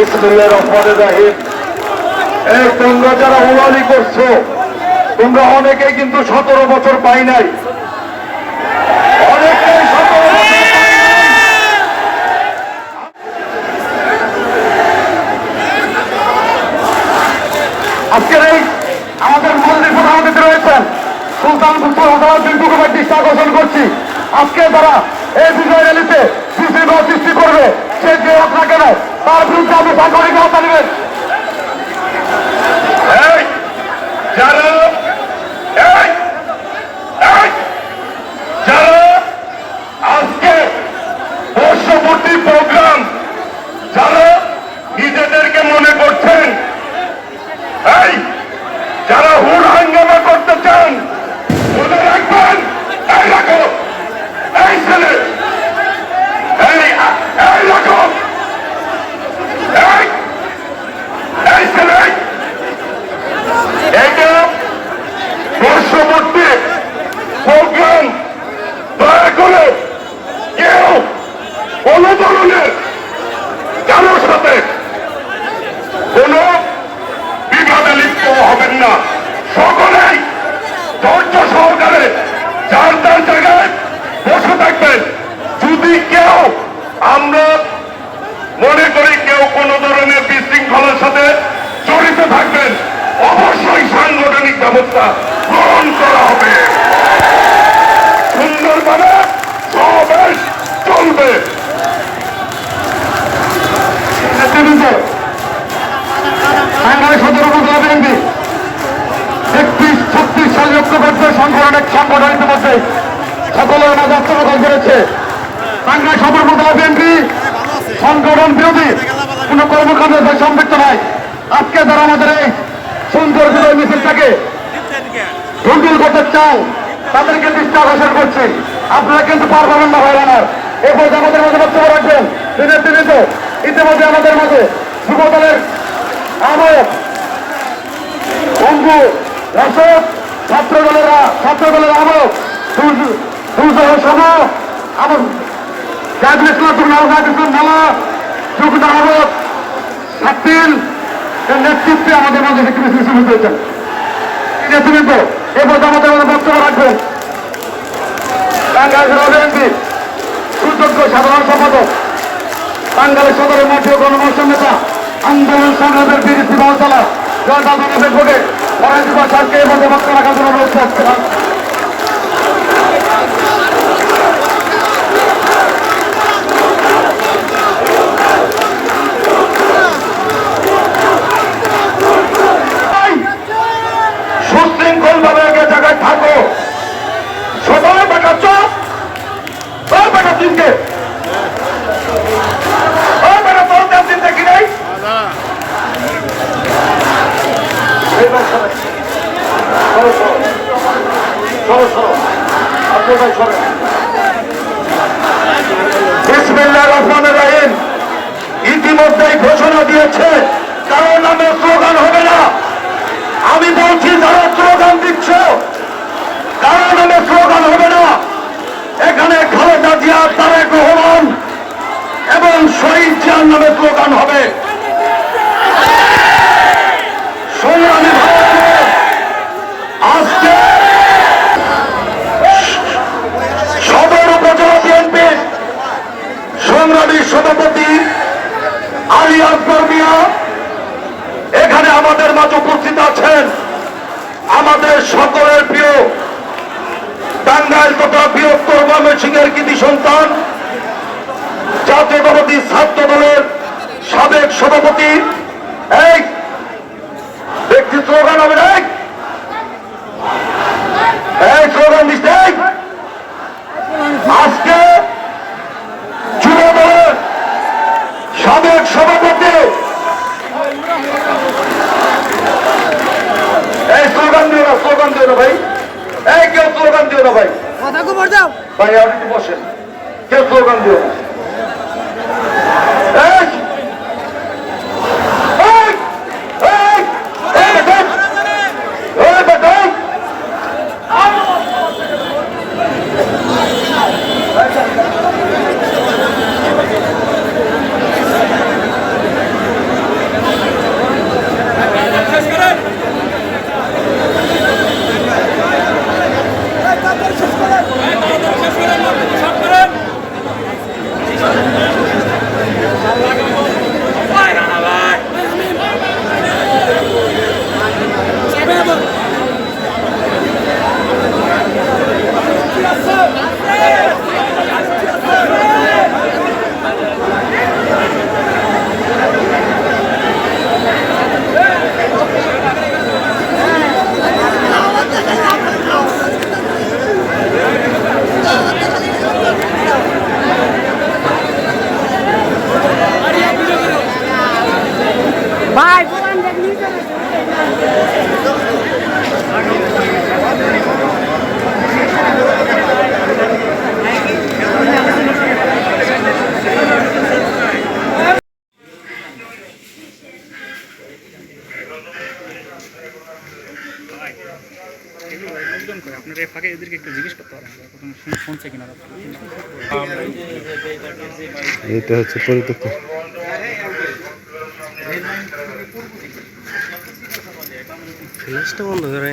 বিসমিল্লাহ রহমান রাহিম। এই তোমরা যারা উলালি করছ, তোমরা অনেকে কিন্তু সতেরো বছর পাই নাই। আজকের এই আমাদের মন্দির প্রধান অতিথি রয়েছেন সুলতান বিন্দু কুমার দৃষ্টি আকর্ষণ করছি। আজকে তারা এই বিজয় র্যালিতে বিশৃঙ্খলা সৃষ্টি করবে সে যে হোক না কেন তার বিরুদ্ধে আপনি সাংগঠনিক ব্যবস্থা নেবেন এই, যারা এই, এই, যারা আজকে বর্ষপূর্তি প্রোগ্রাম যারা নিজেদেরকে মনে করছেন এই যারা হুড় হাঙ্গামা করতে চান মনে রাখবেন এই রাখো এই ছেলে এই এই রাখো এই এই ছেলে এটা বর্ষবর্তী প্রোগ্রাম দয়া করে কেউ কোনো ধরনের কারোর সাথে কোনো বিবাদে লিপ্ত হবেন না সকলেই ধৈর্য সহকারে তার জায়গায় বসে থাকবেন। যদি কেউ আমরা মনে করি কেউ কোনো ধরনের বিশৃঙ্খলার সাথে জড়িত থাকবেন, অবশ্যই সাংগঠনিক ব্যবস্থা গ্রহণ করা হবে। সুন্দরভাবে সমাবেশ চলবে। নেতৃবৃন্দ বাংলাদেশ ইতিমধ্যে সকলের মাঝে আত্মপ্রকাশ করেছে। বাংলাদেশ সদর উপজেলা বিএনপি সংগঠন বিরোধী, কোন কর্মকাণ্ডের সাথে সম্পৃক্ত নয়। আজকে যারা আমাদের এই সুন্দর বিজয় মিছিলটাকে ভুলটুল করতে চাও তাদেরকে দৃষ্টি আকর্ষণ করছি। আপনারা কিন্তু পার পাবেন না ভাই আমার এরপর আমাদের মাঝে বক্তব্য রাখবেন। দিনের দিনে তো ইতিমধ্যে আমাদের মাঝে যুব দলের আমক বন্ধু রসদ ছাত্র দলেরা ছাত্র দলের আমক দুর্যোগ সম আমার জাহিদ ইসলাম এর নেতৃত্বে আমাদের মাঝে মিছিল শুরু হয়েছেন নেতৃবৃন্দ এরপর আমাদের মাঝে বক্তব্য রাখবেন। বাংলাদেশের অভিযানটি সুযোগ্য সাধারণ সম্পাদক বাঙ্গালের সদরের নেতা, আন্দোলন সংগ্রামের বিরোধী মহতলা জয়দাল ভোটে পরাজিত সরকে এবং বক্তব্য সুশৃঙ্খল ভাবে এক জায়গায় থাকো সবাই বেটা চপ ওই বেটা তিনকে ওই বেটা তোর দেন তিন দেখি নাই এইবার সরেন। সরো, সরো। সরো, সরো। আপনার ভাই সরেন। বিসমিল্লাহ রহমানের রহিম ইতিমধ্যেই ঘোষণা দিয়েছে কারও নামে স্লোগান হবে না আমি বলছি যারা স্লোগান দিচ্ছ কারও নামে স্লোগান হবে না এখানে খালেদা জিয়া তারেক রহমান এবং শহীদ জিয়ার নামে স্লোগান হবে। সংগ্রামী আজকে সদর উপজেলা বিএনপির সংগ্রামী সভাপতি আলী আকবর মিয়া এখানে আমাদের মাঝে উপস্থিত আছেন আমাদের সকলের প্রিয় টাঙ্গাইল তথা বৃহত্তর ময়মনসিংহের কৃতি জাতীয়তাবাদী ছাত্র দলের সাবেক সভাপতি এক ব্যক্তি স্লোগান হবে এই। স্লোগান দিচ্ছে আজকে যুব দলের সাবেক সভাপতি এই স্লোগান দিও না স্লোগান দিও না ভাই। এই কেউ স্লোগান দিও না ভাই। কথা দাও ভাই আপনি বসেন। কেউ স্লোগান দিও না। এই! আপনারা ফাঁকে এদেরকে একটু জিজ্ঞেস করতে পারেন শুনছে এটা হচ্ছে পরিত্যক্ত। ফ্ল্যাশটা বন্ধ করে।